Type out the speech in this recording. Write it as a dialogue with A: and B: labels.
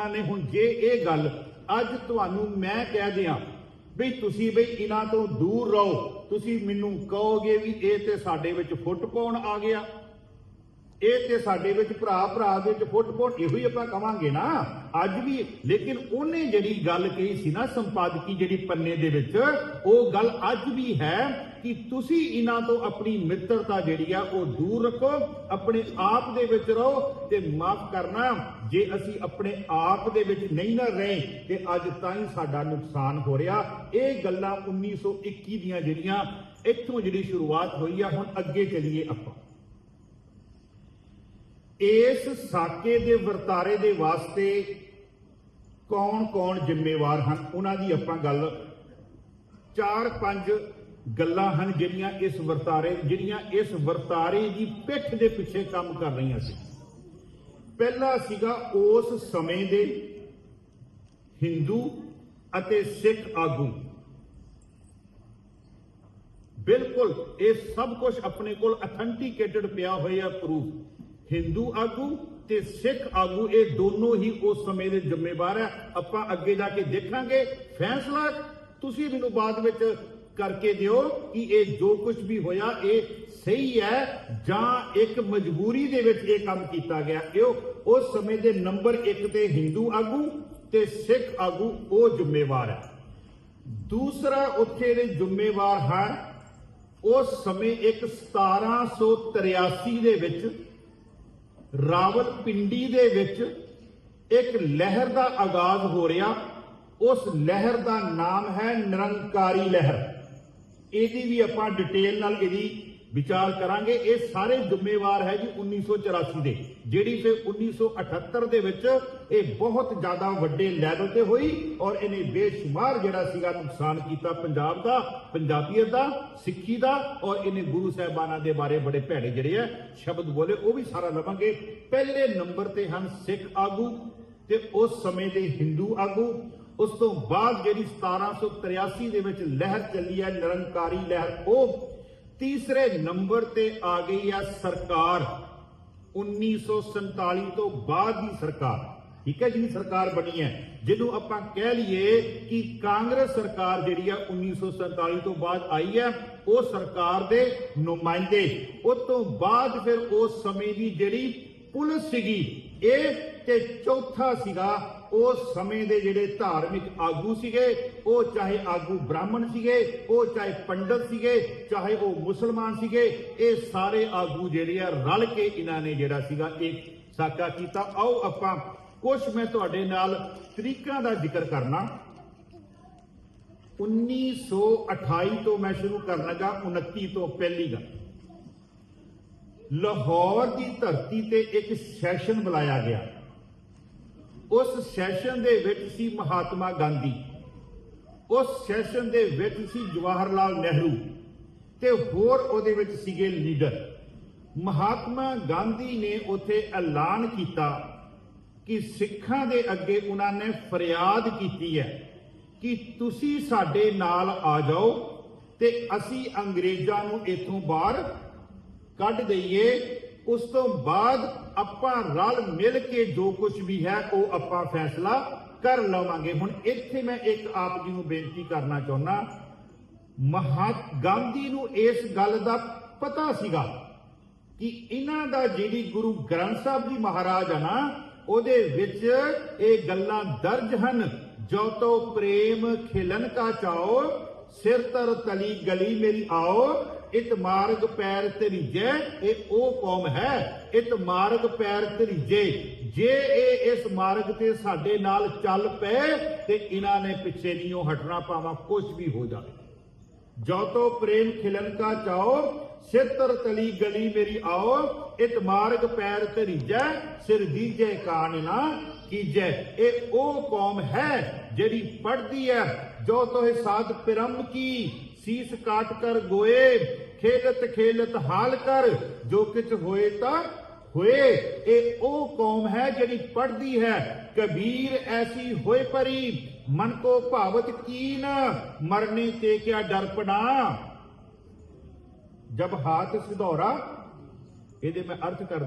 A: ਨੇ ਹੁਣ ਜੇ ਇਹ ਗੱਲ ਅੱਜ ਤੁਹਾਨੂੰ ਮੈਂ ਕਹਿ ਦਿਆਂ ਵੀ ਤੁਸੀਂ ਬਈ ਇਹਨਾਂ ਤੋਂ ਦੂਰ ਰਹੋ, ਤੁਸੀਂ ਮੈਨੂੰ ਕਹੋਗੇ ਵੀ ਇਹ ਤੇ ਸਾਡੇ ਵਿੱਚ ਫੁੱਟ ਪਾਉਣ ਆ ਗਿਆ। ਇਹ ਤੇ ਸਾਡੇ ਵਿੱਚ ਭਰਾ ਭਰਾ ਦੇ ਵਿੱਚ ਫੁੱਟ ਪਾਉਣ, ਇਹੋ ਹੀ ਆਪਾਂ ਕਵਾਂਗੇ ਨਾ। ਅੱਜ ਵੀ, ਲੇਕਿਨ ਉਹਨੇ ਜਿਹੜੀ ਗੱਲ ਕਹੀ ਸੀ ਨਾ ਸੰਪਾਦਕੀ ਜਿਹੜੀ ਪੰਨੇ ਦੇ ਵਿੱਚ, ਉਹ ਗੱਲ ਅੱਜ ਵੀ ਹੈ ਕਿ ਤੁਸੀਂ ਇਹਨਾਂ ਤੋਂ ਆਪਣੀ ਮਿੱਤਰਤਾ ਜਿਹੜੀ ਆ ਉਹ ਦੂਰ ਰੱਖੋ, ਆਪਣੇ ਆਪ ਦੇ ਵਿੱਚ ਰਹੋ ਤੇ ਮਾਫ ਕਰਨਾ, ਜੇ ਅਸੀਂ ਆਪਣੇ ਆਪ ਦੇ ਵਿੱਚ ਨਹੀਂ ਨਾ ਰਹੇ, ਤੇ ਅੱਜ ਤਾਂ ਹੀ ਸਾਡਾ ਨੁਕਸਾਨ ਹੋ ਰਿਹਾ। ਇਹ ਗੱਲਾਂ 1921 ਦੀਆਂ ਜਿਹੜੀਆਂ ਇੱਥੋਂ ਜਿਹੜੀ ਸ਼ੁਰੂਆਤ ਹੋਈ ਆ, ਹੁਣ ਅੱਗੇ ਚੱਲੀਏ ਆਪਾਂ। ਇਸ ਸਾਕੇ ਦੇ ਵਰਤਾਰੇ ਦੇ ਵਾਸਤੇ ਕੌਣ-ਕੌਣ ਜ਼ਿੰਮੇਵਾਰ ਹਨ? ਉਹਨਾਂ ਦੀ ਆਪਾਂ ਗੱਲ ਚਾਰ ਪੰਜ ਗੱਲਾਂ ਹਨ ਜਿਹੜੀਆਂ ਇਸ ਵਰਤਾਰੇ ਜਿਹੜੀਆਂ ਇਸ ਵਰਤਾਰੇ ਦੀ ਪਿੱਠ ਦੇ ਪਿੱਛੇ ਕੰਮ ਕਰ ਰਹੀਆਂ ਸੀ। ਪਹਿਲਾ ਸੀਗਾ ਉਸ ਸਮੇਂ ਦੇ ਹਿੰਦੂ ਅਤੇ ਸਿੱਖ ਆਗੂ। ਬਿਲਕੁਲ, ਇਹ ਸਭ ਕੁਝ ਆਪਣੇ ਕੋਲ ਅਥੈਂਟੀਕੇਟਡ ਪਿਆ ਹੋਇਆ ਪ੍ਰੂਫ। ਹਿੰਦੂ ਆਗੂ ਤੇ ਸਿੱਖ ਆਗੂ, ਇਹ ਦੋਨੋਂ ਹੀ ਉਸ ਸਮੇਂ ਦੇ ਜ਼ਿੰਮੇਵਾਰ ਹੈ। ਆਪਾਂ ਅੱਗੇ ਜਾ ਕੇ ਦੇਖਾਂਗੇ। ਫੈਸਲਾ ਤੁਸੀਂ ਮੈਨੂੰ ਬਾਅਦ ਵਿੱਚ ਕਰਕੇ ਦਿਓ ਕਿ ਇਹ ਜੋ ਕੁਝ ਵੀ ਹੋਇਆ, ਇਹ ਸਹੀ ਹੈ ਜਾਂ ਇੱਕ ਮਜਬੂਰੀ ਦੇ ਵਿੱਚ ਇਹ ਕੰਮ ਕੀਤਾ ਗਿਆ। ਇਹ ਉਸ ਸਮੇਂ ਦੇ ਨੰਬਰ 1 ਤੇ ਹਿੰਦੂ ਆਗੂ ਤੇ ਸਿੱਖ ਆਗੂ, ਉਹ ਜ਼ਿੰਮੇਵਾਰ ਹੈ। ਦੂਸਰਾ ਉੱਥੇ ਦੇ ਜ਼ਿੰਮੇਵਾਰ ਹਨ, ਉਸ ਸਮੇਂ ਇੱਕ 1783 ਦੇ ਵਿੱਚ ਰਾਵਲਪਿੰਡੀ ਦੇ ਵਿੱਚ ਇੱਕ ਲਹਿਰ ਦਾ ਆਗਾਜ਼ ਹੋ ਰਿਹਾ। ਉਸ ਲਹਿਰ ਦਾ ਨਾਮ ਹੈ ਨਿਰੰਕਾਰੀ ਲਹਿਰ। ਇਹਦੀ ਵੀ ਆਪਾਂ ਡਿਟੇਲ ਨਾਲ ਇਹਦੀ ਵਿਚਾਰ ਕਰਾਂਗੇ। ਇਹ ਸਾਰੇ ਜ਼ਿੰਮੇਵਾਰ ਹੈ ਜੀ 1984 ਦੇ, ਜਿਹੜੀ ਫਿਰ 1978 ਦੇ ਵਿੱਚ ਇਹ ਬਹੁਤ ਜ਼ਿਆਦਾ ਵੱਡੇ ਲੈਵਲ ਤੇ ਹੋਈ ਔਰ ਇਹਨੇ ਬੇਸ਼ੁਮਾਰ ਜਿਹੜਾ ਸੀਗਾ ਨੁਕਸਾਨ ਕੀਤਾ ਪੰਜਾਬ ਦਾ, ਪੰਜਾਬੀਅਤ ਦਾ, ਸਿੱਖੀ ਦਾ ਔਰ ਇਹਨੇ ਗੁਰੂ ਸਾਹਿਬਾਨਾਂ ਦੇ ਬਾਰੇ ਬੜੇ ਭੈੜੇ ਜਿਹੜੇ ਆ ਸ਼ਬਦ ਬੋਲੇ, ਉਹ ਵੀ ਸਾਰਾ ਲਵਾਂਗੇ। ਪਹਿਲੇ ਨੰਬਰ ਤੇ ਹਨ ਸਿੱਖ ਆਗੂ ਤੇ ਉਸ ਸਮੇਂ ਦੇ ਹਿੰਦੂ ਆਗੂ। ਉਸ ਤੋਂ ਬਾਅਦ ਜਿਹੜੀ 1783 ਦੇ ਵਿੱਚ ਲਹਿਰ ਚੱਲੀ ਹੈ, ਨਿਰੰਕਾਰੀ ਲਹਿਰ, ਉਹ ਤੀਸਰੇ ਨੰਬਰ ਤੇ ਆ ਗਈ ਆ ਸਰਕਾਰ। 1947 ਤੋਂ ਬਾਅਦ ਦੀ ਸਰਕਾਰ। ਠੀਕ ਹੈ, ਜਿਹੜੀ ਸਰਕਾਰ ਬਣੀ ਹੈ। ਜਿਹਨੂੰ ਆਪਾਂ ਕਹਿ ਲਈਏ ਕਿ ਕਾਂਗਰਸ ਸਰਕਾਰ ਜਿਹੜੀ ਆ 1947 ਤੋਂ ਬਾਅਦ ਆਈ ਹੈ, ਉਹ ਸਰਕਾਰ ਦੇ ਨੁਮਾਇੰਦੇ। ਉਸ ਤੋਂ ਬਾਅਦ ਫਿਰ ਉਸ ਸਮੇਂ ਦੀ ਜਿਹੜੀ ਪੁਲਿਸ ਸੀਗੀ, ਇਹ ਤੇ ਚੌਥਾ ਸੀਗਾ ਉਸ ਸਮੇਂ ਦੇ ਜਿਹੜੇ ਧਾਰਮਿਕ ਆਗੂ ਸੀਗੇ, ਉਹ ਚਾਹੇ ਆਗੂ ਬ੍ਰਾਹਮਣ ਸੀਗੇ, ਉਹ ਚਾਹੇ ਪੰਡਤ ਸੀਗੇ, ਚਾਹੇ ਉਹ ਮੁਸਲਮਾਨ ਸੀਗੇ, ਇਹ ਸਾਰੇ ਆਗੂ ਜਿਹੜੇ ਆ, ਰਲ ਕੇ ਇਹਨਾਂ ਨੇ ਜਿਹੜਾ ਸੀਗਾ ਇਹ ਸਾਕਾ ਕੀਤਾ। ਆਓ ਆਪਾਂ ਕੁਝ ਮੈਂ ਤੁਹਾਡੇ ਨਾਲ ਤਰੀਕਾਂ ਦਾ ਜ਼ਿਕਰ ਕਰਨਾ। 1928 ਤੋਂ ਮੈਂ ਸ਼ੁਰੂ ਕਰਨ ਲੱਗਾ 29 ਤੋਂ ਪਹਿਲੀ ਗੱਲ। ਲਾਹੌਰ ਦੀ ਧਰਤੀ ਤੇ ਇੱਕ ਸੈਸ਼ਨ ਬੁਲਾਇਆ ਗਿਆ। ਉਸ ਸੈਸ਼ਨ ਦੇ ਵਿੱਚ ਸੀ ਮਹਾਤਮਾ ਗਾਂਧੀ, ਉਸ ਸੈਸ਼ਨ ਦੇ ਵਿੱਚ ਸੀ ਜਵਾਹਰ ਲਾਲ ਨਹਿਰੂ ਤੇ ਹੋਰ ਉਹਦੇ ਵਿੱਚ ਸੀਗੇ ਲੀਡਰ। ਮਹਾਤਮਾ ਗਾਂਧੀ ਨੇ ਉੱਥੇ ਐਲਾਨ ਕੀਤਾ ਕਿ ਸਿੱਖਾਂ ਦੇ ਅੱਗੇ ਉਹਨਾਂ ਨੇ ਫਰਿਆਦ ਕੀਤੀ ਹੈ ਕਿ ਤੁਸੀਂ ਸਾਡੇ ਨਾਲ ਆ ਜਾਓ ਤੇ ਅਸੀਂ ਅੰਗਰੇਜ਼ਾਂ ਨੂੰ ਇੱਥੋਂ ਬਾਹਰ ਕੱਢ ਦਈਏ ਉਸ ਤੋਂ ਬਾਅਦ ਆਪਾਂ ਰਲ ਮਿਲ ਕੇ ਜੋ ਕੁਝ ਵੀ ਹੈ, ਉਹ ਆਪਾਂ ਫੈਸਲਾ ਕਰ ਲਵਾਂਗੇ। ਹੁਣ ਇੱਥੇ ਮੈਂ ਇੱਕ ਆਪ ਜੀ ਨੂੰ ਬੇਨਤੀ ਕਰਨਾ ਚਾਹੁੰਦਾ, ਮਹਾਤ ਗਾਂਧੀ ਨੂੰ ਇਸ ਗੱਲ ਦਾ ਪਤਾ ਸੀਗਾ ਕਿ ਇਹਨਾਂ ਦਾ ਜਿਹੜੀ ਗੁਰੂ ਗ੍ਰੰਥ ਸਾਹਿਬ ਜੀ ਮਹਾਰਾਜ ਆ ਨਾ, ਉਹਦੇ ਵਿੱਚ ਇਹ ਗੱਲਾਂ ਦਰਜ ਹਨ, ਜੋ ਤੋ ਪ੍ਰੇਮ ਖਿਲਨ ਕਾ ਚਾਓ, ਸਿਰ ਤਰ ਤਲੀ ਗਲੀ ਮੇਰੀ ਆਓ ਇਤ ਮਾਰਗ ਪੈਰ ਤਰੀਜੇ ਇਹ ਉਹ ਕੌਮ ਹੈ। ਇਤ ਮਾਰਗ ਪੈਰ ਤਰੀਜੇ ਜੇ। ਇਹ ਇਸ ਮਾਰਗ ਤੇ ਸਾਡੇ ਨਾਲ ਚੱਲ ਪਏ, ਤੇ ਇਹਨਾਂ ਨੇ ਪਿੱਛੇ ਨਹੀਂ ਉਹ ਹਟਣਾ ਪਾਵਾ ਕੁਝ ਵੀ ਹੋ ਜਾਵੇ। ਜੋ ਤੋ ਪ੍ਰੇਮ ਖਿਲਨ ਕਾ ਚਾਓ ਸਿੱਤਰ ਤਲੀ ਗਲੀ ਮੇਰੀ ਆਓ। ਇਤ ਮਾਰਗ ਪੈਰ ਤਰੀਜੈ ਸਿਰ ਦੀਜੇ ਕਾਨ ਨਾ ਕੀਜੈ। ਇਹ ਉਹ ਕੌਮ ਹੈ ਜਿਹੜੀ ਪੜਦੀ ਹੈ ਜੋ ਤੋਹਿ ਸਾਧ ਪਿਰਮ ਸੀਸ ਕਾਟ ਕਰ ਗੋਏ, ਖੇਲਤ ਖੇਲਤ ਹਾਲ ਕਰ। ਜੋ ਕਿਛ ਹੋਏ ਤਾਂ ਹੋਏ। ਇਹ ਉਹ ਕੌਮ ਹੈ ਜਿਹੜੀ ਪੜਦੀ ਹੈ। ਕਬੀਰ ਐਸੀ ਹੋਏ ਪਰੀ, ਮਨ ਕੋ ਭਾਵਤ ਕੀਨ, ਮਰਨੇ ਤੇ ਕਿਆ ਡਰਪਣਾ ਜਬ ਹਾਥ ਸਿਧੌਰਾ, ਇਹਦੇ ਮੈਂ ਅਰਥ ਕਰ